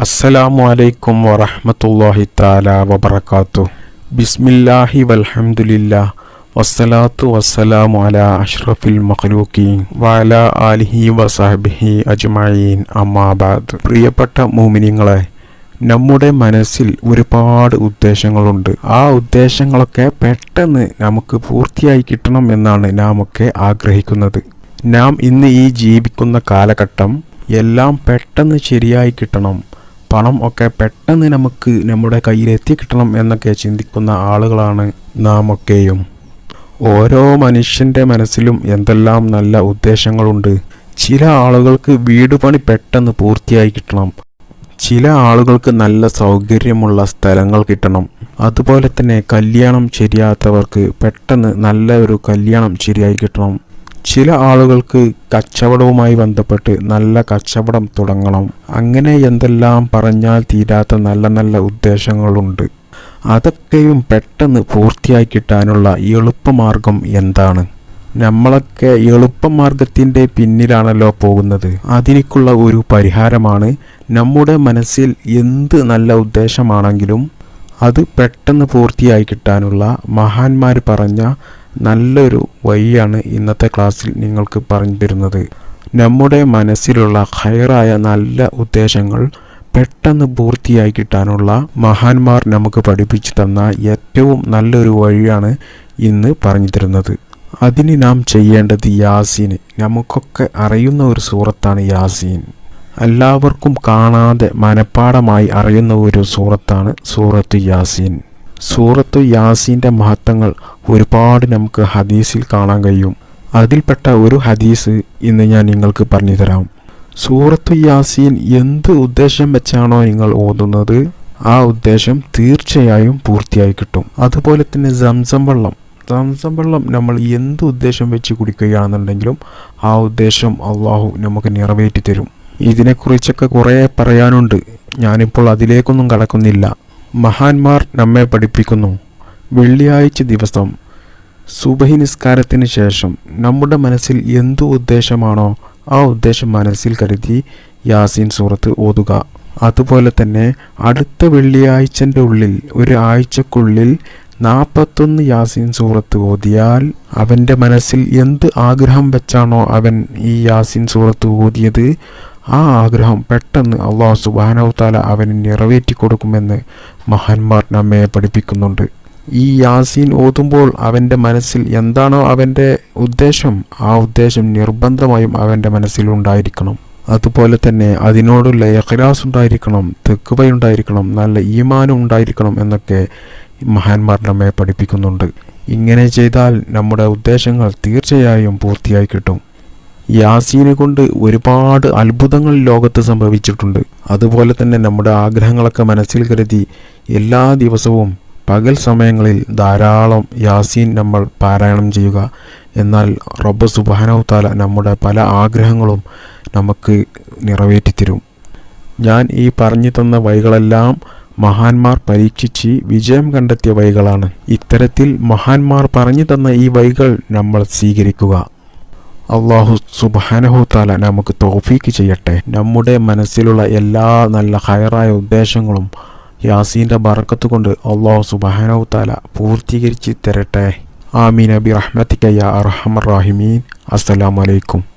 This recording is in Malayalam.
അസ്സലാമു അലൈക്കും വറഹ്മത്തുള്ളാഹി തആല വബറകാതുഹു. ബിസ്മില്ലാഹി വൽഹമുല്ല വസ്സലാത്തു വസ്സലാമു അല അഷ്റഫിൽ മഖ്ലൂഖീൻ വഅലാ ആലിഹി വസഹ്ബിഹി അജ്മഈൻ. അമ്മാബാദ് പ്രിയപ്പെട്ട മോമിനിങ്ങളെ നമ്മുടെ മനസ്സിൽ ഒരുപാട് ഉദ്ദേശങ്ങളുണ്ട്. ആ ഉദ്ദേശങ്ങളൊക്കെ പെട്ടെന്ന് നമുക്ക് പൂർത്തിയായി കിട്ടണം എന്നാണ് നാം ഒക്കെ ആഗ്രഹിക്കുന്നത്. നാം ഇന്ന് ഈ ജീവിക്കുന്ന കാലഘട്ടം എല്ലാം പെട്ടെന്ന് ശരിയായി കിട്ടണം. പണം ഒക്കെ പെട്ടെന്ന് നമുക്ക് നമ്മുടെ കയ്യിൽ എത്തിക്കിട്ടണം എന്നൊക്കെ ചിന്തിക്കുന്ന ആളുകളാണ് നാം ഒക്കെയും. ഓരോ മനുഷ്യന്റെ മനസ്സിലും എന്തെല്ലാം നല്ല ഉദ്ദേശങ്ങളുണ്ട്. ചില ആളുകൾക്ക് വീട് പണി പെട്ടെന്ന് പൂർത്തിയായി കിട്ടണം. ചില ആളുകൾക്ക് നല്ല സൗകര്യമുള്ള സ്ഥലങ്ങൾ കിട്ടണം. അതുപോലെ തന്നെ കല്യാണം ശരിയാത്തവർക്ക് പെട്ടെന്ന് നല്ല ഒരു കല്യാണം ശരിയായി കിട്ടണം. ചില ആളുകൾക്ക് കച്ചവടവുമായി ബന്ധപ്പെട്ട് നല്ല കച്ചവടം തുടങ്ങണം. അങ്ങനെ എന്തെല്ലാം പറഞ്ഞാൽ തീരാത്ത നല്ല നല്ല ഉദ്ദേശങ്ങളുണ്ട്. അതൊക്കെയും പെട്ടെന്ന് പൂർത്തിയായി കിട്ടാനുള്ള എളുപ്പമാർഗം എന്താണ്? നമ്മളൊക്കെ എളുപ്പമാർഗത്തിന്റെ പിന്നിലാണല്ലോ പോകുന്നത്. അതിനേക്കുള്ള ഒരു പരിഹാരമാണ് നമ്മുടെ മനസ്സിൽ എന്ത് നല്ല ഉദ്ദേശമാണെങ്കിലും അത് പെട്ടെന്ന് പൂർത്തിയായി കിട്ടാനുള്ള മഹാന്മാർ പറഞ്ഞ നല്ലൊരു വഴിയാണ് ഇന്നത്തെ ക്ലാസ്സിൽ നിങ്ങൾക്ക് പറഞ്ഞു തരുന്നത്. നമ്മുടെ മനസ്സിലുള്ള ഹയറായ നല്ല ഉദ്ദേശങ്ങൾ പെട്ടെന്ന് പൂർത്തിയായി കിട്ടാനുള്ള മഹാന്മാർ നമുക്ക് പഠിപ്പിച്ചു തന്ന ഏറ്റവും നല്ലൊരു വഴിയാണ് ഇന്ന് പറഞ്ഞു തരുന്നത്. അതിന് നാം ചെയ്യേണ്ടത് യാസീൻ നമുക്കൊക്കെ അറിയുന്ന ഒരു സൂറത്താണ് യാസീൻ. എല്ലാവർക്കും കാണാതെ മനപ്പാടമായി അറിയുന്ന ഒരു സൂറത്താണ് സൂറത്ത് യാസീൻ. സൂറത്ത് യാസീന്റെ മഹത്വങ്ങൾ ഒരുപാട് നമുക്ക് ഹദീസിൽ കാണാൻ കഴിയും. അതിൽപ്പെട്ട ഒരു ഹദീസ് ഇന്ന് ഞാൻ നിങ്ങൾക്ക് പറഞ്ഞു തരാം. സൂറത്ത് യാസീൻ എന്ത് ഉദ്ദേശം വെച്ചാണോ നിങ്ങൾ ഓതുന്നത് ആ ഉദ്ദേശം തീർച്ചയായും പൂർത്തിയായി കിട്ടും. അതുപോലെ തന്നെ സംസം വെള്ളം. സംസം വെള്ളം നമ്മൾ എന്ത് ഉദ്ദേശം വെച്ച് കുടിക്കുകയാണെന്നുണ്ടെങ്കിലും ആ ഉദ്ദേശം അള്ളാഹു നമുക്ക് നിറവേറ്റി തരും ഇതിനെക്കുറിച്ചൊക്കെ കുറേ പറയാനുണ്ട്. ഞാനിപ്പോൾ അതിലേക്കൊന്നും കടക്കുന്നില്ല. മഹാന്മാർ നമ്മെ പഠിപ്പിക്കുന്നു. വെള്ളിയാഴ്ച ദിവസം സുബഹി നിസ്കാരത്തിന് ശേഷം നമ്മുടെ മനസ്സിൽ എന്തു ഉദ്ദേശമാണോ ആ ഉദ്ദേശം മനസ്സിൽ കരുതി യാസീൻ സൂറത്ത് ഓതുക. അതുപോലെ തന്നെ അടുത്ത വെള്ളിയാഴ്ചന്റെ ഉള്ളിൽ ഒരു ആഴ്ചക്കുള്ളിൽ നാൽപ്പത്തൊന്ന് യാസീൻ സൂറത്ത് ഓതിയാൽ അവന്റെ മനസ്സിൽ എന്ത് ആഗ്രഹം വെച്ചാണോ അവൻ ഈ യാസീൻ സൂറത്ത് ഓതിയത്? ആ ആഗ്രഹം പെട്ടെന്ന് അള്ളാഹു സുബാനവത്താല അവന് നിറവേറ്റി കൊടുക്കുമെന്ന് മഹാന്മാർ നമ്മെ പഠിപ്പിക്കുന്നുണ്ട്. ഈ യാസീൻ ഓതുമ്പോൾ അവന്റെ മനസ്സിൽ എന്താണോ അവന്റെ ഉദ്ദേശം ആ ഉദ്ദേശം നിർബന്ധമായും അവന്റെ മനസ്സിലുണ്ടായിരിക്കണം അതുപോലെ തന്നെ അതിനോടുള്ള എഹ്ലാസ് ഉണ്ടായിരിക്കണം തെക്കുവയുണ്ടായിരിക്കണം നല്ല ഈമാനം ഉണ്ടായിരിക്കണം എന്നൊക്കെ മഹാന്മാർ നമ്മെ പഠിപ്പിക്കുന്നുണ്ട്. ഇങ്ങനെ ചെയ്താൽ നമ്മുടെ ഉദ്ദേശങ്ങൾ തീർച്ചയായും പൂർത്തിയായി കിട്ടും. യാസീനെ കൊണ്ട് ഒരുപാട് അത്ഭുതങ്ങൾ ലോകത്ത് സംഭവിച്ചിട്ടുണ്ട്. അതുപോലെ തന്നെ നമ്മുടെ ആഗ്രഹങ്ങളൊക്കെ മനസ്സിൽ കരുതി എല്ലാ ദിവസവും പകൽ സമയങ്ങളിൽ ധാരാളം യാസീൻ നമ്മൾ പാരായണം ചെയ്യുക. എന്നാൽ റബ്ബ് സുബാനവത്താല നമ്മുടെ പല ആഗ്രഹങ്ങളും നമുക്ക് നിറവേറ്റിത്തരും. ഞാൻ ഈ പറഞ്ഞു തന്ന വഴികളെല്ലാം മഹാന്മാർ പരീക്ഷിച്ച് വിജയം കണ്ടെത്തിയ വഴികളാണ്. ഇത്തരത്തിൽ മഹാന്മാർ പറഞ്ഞു തന്ന ഈ വഴികൾ നമ്മൾ സ്വീകരിക്കുക. അള്ളാഹു സുബാനഹുത്താല നമുക്ക് തോഫീക്ക് ചെയ്യട്ടെ. നമ്മുടെ മനസ്സിലുള്ള എല്ലാ നല്ല ഹയറായ ഉദ്ദേശങ്ങളും യാസീന്റെ ബറക്കത്ത് കൊണ്ട് അള്ളാഹു സുബാനഹുത്താല പൂർത്തീകരിച്ച് തരട്ടെ. ആമീൻ. അബി റഹ്മത്തിക്കയ്യ അറഹമർ റാഹിമീൻ. അസ്സലാമലൈക്കും